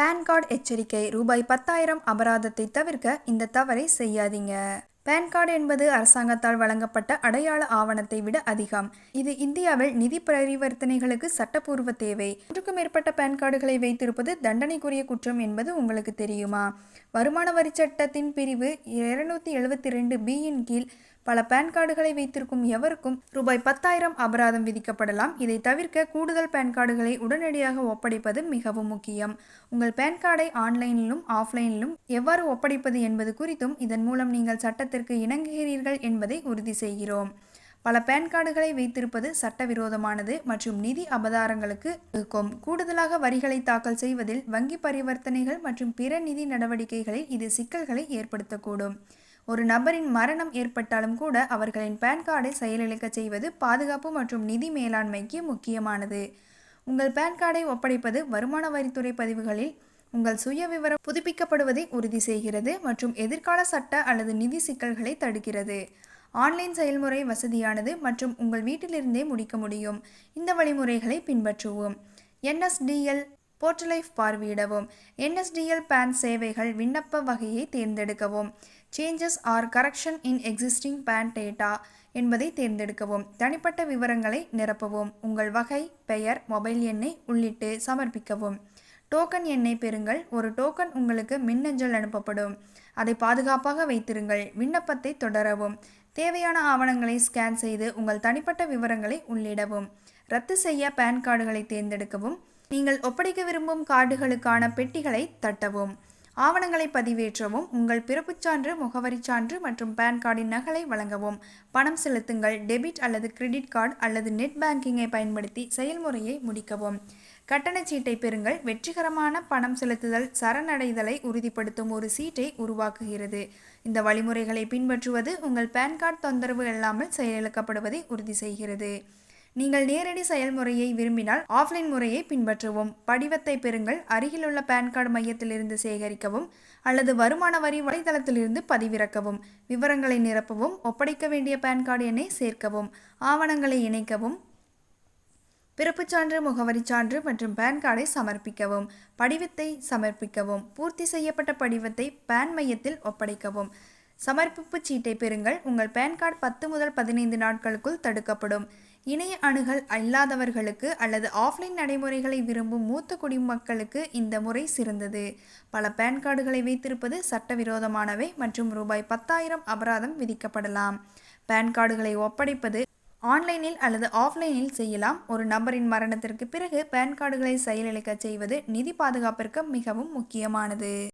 Pan card எச்சரிக்கை. ரூபாய் பத்தாயிரம் அபராதத்தை தவிர்க்க இந்த தவறை செய்யாதீங்க. பேன் கார்டு என்பது அரசாங்கத்தால் வழங்கப்பட்ட அடையாள ஆவணத்தை விட அதிகம். இது இந்தியாவில் நிதி பரிவர்த்தனைகளுக்கு சட்டப்பூர்வ தேவை. ஒன்றுக்கும் மேற்பட்ட பேன் கார்டுகளை வைத்திருப்பது தண்டனைக்குரிய குற்றம் என்பது உங்களுக்கு தெரியுமா? வருமான வரி சட்டத்தின் பிரிவு இருநூத்தி எழுபத்தி ரெண்டு பியின் கீழ் பல பேன் கார்டுகளை வைத்திருக்கும் எவருக்கும் ரூபாய் பத்தாயிரம் அபராதம் விதிக்கப்படலாம். இதை தவிர்க்க கூடுதல் பேன் கார்டுகளை உடனடியாக ஒப்படைப்பது மிகவும் முக்கியம். உங்கள் பேன் கார்டை ஆன்லைனிலும் ஆஃப்லைனிலும் எவ்வாறு ஒப்படைப்பது என்பது குறித்தும் இதன் மூலம் நீங்கள் சட்டத்திற்கு இணங்குகிறீர்கள் என்பதை உறுதி செய்கிறோம். பல பேன் கார்டுகளை வைத்திருப்பது சட்டவிரோதமானது மற்றும் நிதி அபதாரங்களுக்கு இருக்கும் கூடுதலாக வரிகளை தாக்கல் செய்வதில் வங்கி பரிவர்த்தனைகள் மற்றும் பிற நிதி நடவடிக்கைகளில் இது சிக்கல்களை ஏற்படுத்தக்கூடும். ஒரு நபரின் மரணம் ஏற்பட்டாலும் கூட அவர்களின் பேன் கார்டை செயலிழக்க செய்வது பாதுகாப்பு மற்றும் நிதி மேலாண்மைக்கு முக்கியமானது. உங்கள் பேன் கார்டை ஒப்படைப்பது வருமான வரித்துறை பதிவுகளில் உங்கள் சுய விவரம் புதுப்பிக்கப்படுவதை உறுதி செய்கிறது மற்றும் எதிர்கால சட்ட அல்லது நிதி சிக்கல்களை தடுக்கிறது. ஆன்லைன் செயல்முறை வசதியானது மற்றும் உங்கள் வீட்டிலிருந்தே முடிக்க முடியும். இந்த வழிமுறைகளை பின்பற்றுவோம். என்எஸ்டிஎல் போர்ட்டலைஃப் பார்வையிடவும். என்எஸ்டிஎல் பேன் சேவைகள் விண்ணப்ப வகையை தேர்ந்தெடுக்கவும். Changes or correction in existing PAN data என்பதை தேர்ந்தெடுக்கவும். தனிப்பட்ட விவரங்களை நிரப்பவும். உங்கள் வகை பெயர் மொபைல் எண்ணை உள்ளிட்டு சமர்ப்பிக்கவும். டோக்கன் எண்ணை பெறுங்கள். ஒரு டோக்கன் உங்களுக்கு மின்னஞ்சல் அனுப்பப்படும். அதை பாதுகாப்பாக வைத்திருங்கள். விண்ணப்பத்தை தொடரவும். தேவையான ஆவணங்களை ஸ்கேன் செய்து உங்கள் தனிப்பட்ட விவரங்களை உள்ளிடவும். ரத்து செய்ய பேன் கார்டுகளை தேர்ந்தெடுக்கவும். நீங்கள் ஒப்படைக்க விரும்பும் கார்டுகளுக்கான பெட்டிகளை தட்டவும். ஆவணங்களை பதிவேற்றவும் உங்கள் பிறப்புச் சான்று முகவரிச் சான்று மற்றும் பேன் கார்டின் நகலை வழங்கவும். பணம் செலுத்துங்கள் டெபிட் அல்லது கிரெடிட் கார்டு அல்லது நெட் பேங்கிங்கை பயன்படுத்தி செயல்முறையை முடிக்கவும். கட்டணச் சீட்டை பெறுங்கள். வெற்றிகரமான பணம் செலுத்துதல் சரணடைதலை உறுதிப்படுத்தும் ஒரு சீட்டை உருவாக்குகிறது. இந்த வழிமுறைகளை பின்பற்றுவது உங்கள் பேன் கார்டு தொந்தரவு இல்லாமல் செயலிழக்கப்படுவதை உறுதி செய்கிறது. நீங்கள் நேரடி செயல்முறையை விரும்பினால் ஆஃப்லைன் முறையை பின்பற்றவும். படிவத்தை பெறுங்கள். அருகிலுள்ள பேன் கார்டு மையத்திலிருந்து சேகரிக்கவும் அல்லது வருமான வரி வலைதளத்திலிருந்து பதிவிறக்கவும். விவரங்களை நிரப்பவும் ஒப்படைக்க வேண்டிய பேன் கார்டு எண்ணை சேர்க்கவும் ஆவணங்களை இணைக்கவும் பிறப்புச் சான்று முகவரி சான்று மற்றும் பேன் கார்டை சமர்ப்பிக்கவும் படிவத்தை சமர்ப்பிக்கவும் பூர்த்தி செய்யப்பட்ட படிவத்தை பேன் மையத்தில் ஒப்படைக்கவும். சமர்ப்பிப்பு சீட்டை பெறுங்கள். உங்கள் பேன் கார்டு பத்து முதல் பதினைந்து நாட்களுக்குள் தடுக்கப்படும். இணைய அணுகல் இல்லாதவர்களுக்கு அல்லது ஆஃப்லைன் நடைமுறைகளை விரும்பும் மூத்த குடிமக்களுக்கு இந்த முறை சிறந்தது. பல பேன் கார்டுகளை வைத்திருப்பது சட்டவிரோதமானவை மற்றும் ரூபாய் பத்தாயிரம் அபராதம் விதிக்கப்படலாம். பேன் கார்டுகளை ஒப்படைப்பது ஆன்லைனில் அல்லது ஆஃப்லைனில் செய்யலாம். ஒரு நபரின் மரணத்திற்கு பிறகு பேன் கார்டுகளை செயலிழக்க செய்வது நிதி பாதுகாப்பிற்கு மிகவும் முக்கியமானது.